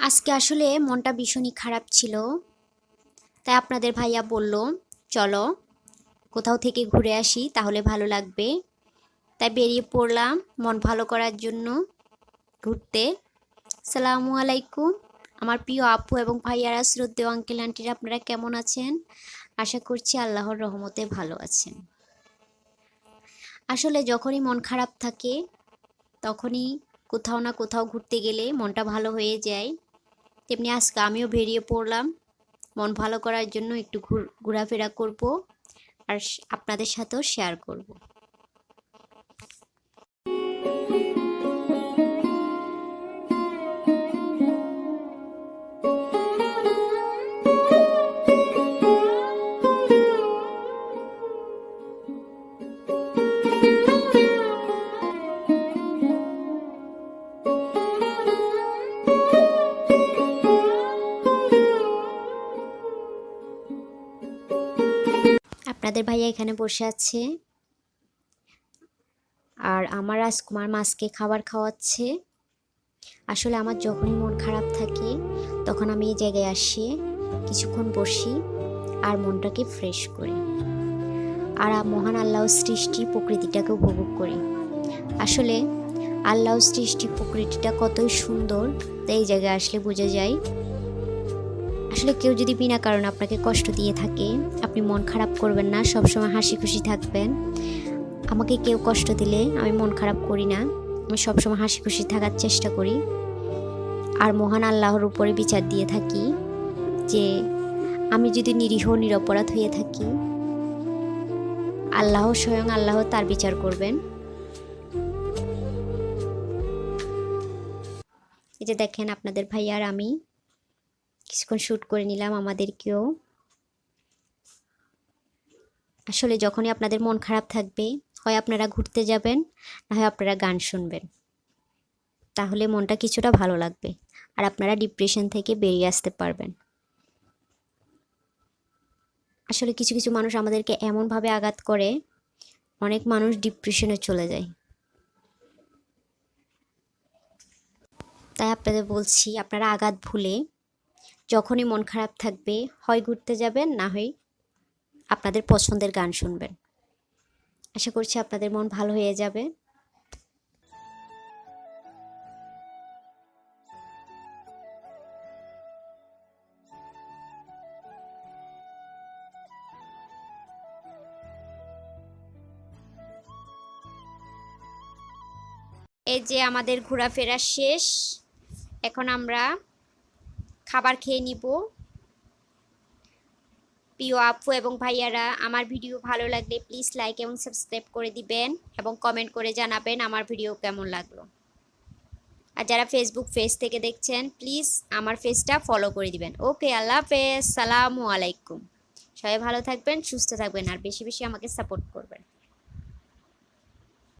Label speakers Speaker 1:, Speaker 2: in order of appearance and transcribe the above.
Speaker 1: আজকে আসলে মনটা ভীষণই খারাপ ছিল। তাই আপনাদের ভাইয়া বলল, চলো, কোথাও থেকে ঘুরে আসি, তাহলে ভালো লাগবে। তাই বেরিয়ে পড়লাম মন ভালো করার জন্য ঘুরতে। সালামু আলাইকুম। আমার প্রিয় আপু এবং ভাইয়ারা, শ্রদ্ধেয় আঙ্কেল, আন্টিরা, আপনারা কেমন আছেন? আশা করছি আল্লাহর রহমতে ভালো আছেন। আসলে যখনই মন খারাপ থাকে, তখনই কোথাও না কোথাও ঘুরতে গেলে মনটা ভালো হয়ে যায়। তেমনি আজকে আমিও বেরিয়ে পড়লাম। মন ভালো করার জন্য একটু ঘুর, ঘোরাফেরা করব আর আপনাদের সাথেও শেয়ার করব। আপনাদের ভাইয়া এখানে বসে আছে। আর আমার রাজকুমার মাছকে খাবার খাওয়াচ্ছে। আসলে আমার যখনই মন খারাপ থাকে, তখন আমি এই জায়গায় আসি, কিছুক্ষণ বসি আর মনটাকে ফ্রেশ করি। আর মহান আল্লাহ সৃষ্টি প্রকৃতিটাকে উপভোগ করি। আসলে আল্লাহ সৃষ্টি প্রকৃতিটা কতই সুন্দর, তাই এই জায়গায় আসলে বোঝা যায়। আসলে কেউ যদি বিনা কারণে আপনাকে কষ্ট দিয়ে থাকে, আপনি মন খারাপ করবেন না, সবসময় হাসি খুশি থাকবেন। আমাকে কেউ কষ্ট দিলে আমি মন খারাপ করি না, আমি সবসময় হাসি খুশি থাকার চেষ্টা করি। আর মহান আল্লাহর উপরে বিচার দিয়ে থাকি যে আমি যদি নিরীহ, নিরপরাধ হয়ে থাকি, আল্লাহ স্বয়ং আল্লাহ তার বিচার করবেন। এই যে দেখেন আপনাদের ভাই আর আমি কিছুক্ষণ শ্যুট করে নিলাম আমাদেরকেও। আসলে যখনই আপনাদের মন খারাপ থাকবে, হয় আপনারা ঘুরতে যাবেন, না হয় আপনারা গান শুনবেন। তাহলে মনটা কিছুটা ভালো লাগবে আর আপনারা ডিপ্রেশন থেকে বেরিয়ে আসতে পারবেন। আসলে কিছু কিছু মানুষ আমাদেরকে এমনভাবে আঘাত করে, অনেক মানুষ ডিপ্রেশনে চলে যায়। তাই আপনাদের বলছি, আপনারা আঘাত ভুলে যখনই মন খারাপ থাকবে, হয় ঘুরতে যাবেন, না হয় আপনাদের পছন্দের গান শুনবেন। আশা করছি আপনাদের মন ভালো হয়ে যাবে। এই যে আমাদের ঘোরাফেরা শেষ। এখন আমরা খাবার খেয়ে নিব। প্রিয় আপু এবং ভাইয়ারা, আমার ভিডিও ভালো লাগলে প্লিজ লাইক এবং সাবস্ক্রাইব করে দিবেন এবং কমেন্ট করে জানাবেন আমার ভিডিও কেমন লাগল। আর যারা ফেসবুক পেজ থেকে দেখছেন প্লিজ আমার পেজটা ফলো করে দিবেন। ওকে আল্লাহ হাফেজ, সালামু আলাইকুম। সবাই ভালো থাকবেন, সুস্থ থাকবেন, আর বেশি বেশি আমাকে সাপোর্ট করবেন।